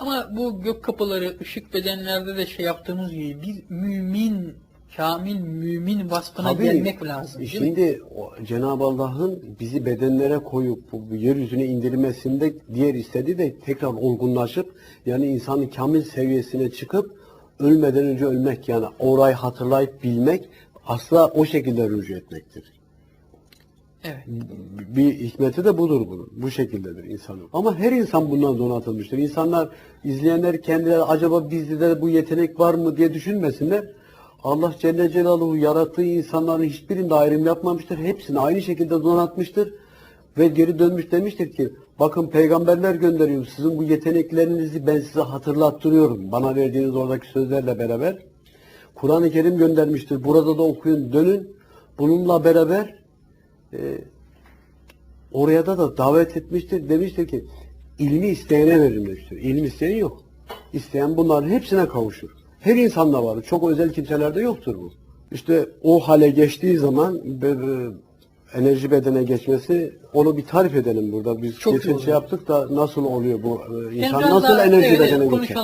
Ama bu gök kapıları, ışık bedenlerde de şey yaptığımız gibi bir mümin, kamil mümin vasfına Tabii, gelmek lazım. Şimdi o Cenab-ı Allah'ın bizi bedenlere koyup bu, bu yeryüzüne indirmesinde diğer istediği de tekrar olgunlaşıp yani insanın kamil seviyesine çıkıp ölmeden önce ölmek yani orayı hatırlayıp bilmek asla o şekilde rücu etmektir. Bir hikmeti de budur bunun. Bu şekildedir insanın. Ama her insan bundan donatılmıştır. İnsanlar, izleyenler kendileri acaba bizde de bu yetenek var mı diye düşünmesinler. Allah Celle Celaluhu yarattığı insanların hiçbirinde ayrım yapmamıştır. Hepsini aynı şekilde donatmıştır. Ve geri dönmüş demiştir ki bakın peygamberler gönderiyorum. Sizin bu yeteneklerinizi ben size hatırlattırıyorum. Bana verdiğiniz oradaki sözlerle beraber. Kur'an-ı Kerim göndermiştir. Burada da okuyun dönün. Bununla beraber oraya da da davet etmiştir. Demiştir ki ilmi isteyene veririm demiştir. İlim isteyen yok. İsteyen bunların hepsine kavuşur. Her insanda var. Çok özel kimselerde yoktur bu. İşte o hale geçtiği zaman be- enerji bedene geçmesi onu bir tarif edelim burada. Biz Çok geçen şey yaptık da nasıl oluyor bu? e, Yani İnsan nasıl enerji bedene geçer?